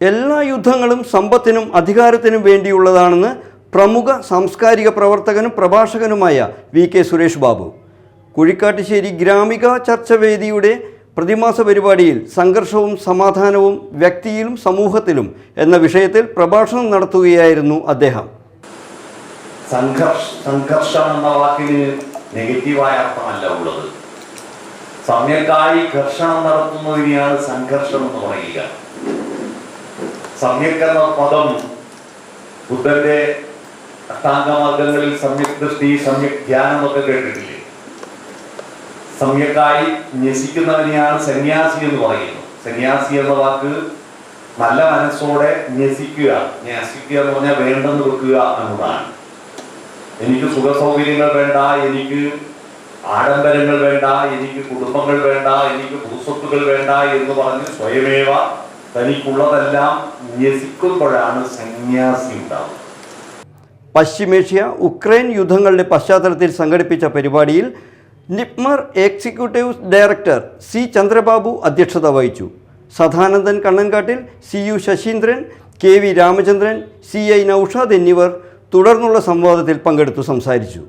എല്ലാ യുദ്ധങ്ങളും സമ്പത്തിനും അധികാരത്തിനും വേണ്ടിയുള്ളതാണെന്ന് പ്രമുഖ സാംസ്കാരിക പ്രവർത്തകനും പ്രഭാഷകനുമായ വി കെ സുരേഷ് ബാബു. കുഴിക്കാട്ടുശ്ശേരി ഗ്രാമിക ചർച്ചവേദിയുടെ പ്രതിമാസ പരിപാടിയിൽ സംഘർഷവും സമാധാനവും വ്യക്തിയിലും സമൂഹത്തിലും എന്ന വിഷയത്തിൽ പ്രഭാഷണം നടത്തുകയായിരുന്നു അദ്ദേഹം. സംഘർഷ എന്ന വാക്കിന് നെഗറ്റീവായ അർത്ഥമല്ല ഉള്ളത്. സമയക്കായി ഘർഷണം നടത്തുന്നതിനെയാണ് സംഘർഷം എന്ന് പറയുക. എന്ന പദം ബുദ്ധന്റെ അഷ്ടാംഗമാർഗങ്ങളിൽ സംയുക്ത ദൃഷ്ടി സംയുക്ത ധ്യാനം ഒക്കെ കേട്ടിട്ടില്ലേ? സമ്യക്കായി ന്യസിക്കുന്നവനെയാണ് സന്യാസി എന്ന് പറയുന്നത്. സന്യാസി എന്ന വാക്ക് നല്ല മനസ്സോടെ ന്യസിക്കുക ന്യസിക്കുക എന്ന് പറഞ്ഞാൽ വേണ്ടെന്ന് വെക്കുക എന്നതാണ്. എനിക്ക് സുഖ സൗകര്യങ്ങൾ വേണ്ട എനിക്ക് ആഡംബരങ്ങൾ വേണ്ട എനിക്ക് കുടുംബങ്ങൾ വേണ്ട എനിക്ക് ഭൂസ്വത്തുകൾ വേണ്ട എന്ന് പറഞ്ഞ് സ്വയമേവ തനിക്കുള്ളതെല്ലാം സന്യാസി പശ്ചിമേഷ്യ ഉക്രൈൻ യുദ്ധങ്ങളുടെ പശ്ചാത്തലത്തിൽ സംഘടിപ്പിച്ച പരിപാടിയിൽ NIPMR executive director C Chandrababu അധ്യക്ഷത വഹിച്ചു. Sadanandan Kannankattil C U Saseendran K V Ramachandran C I Noushad എന്നിവർ തുടർന്നുള്ള സംവാദത്തിൽ പങ്കെടുത്തു സംസാരിച്ചു.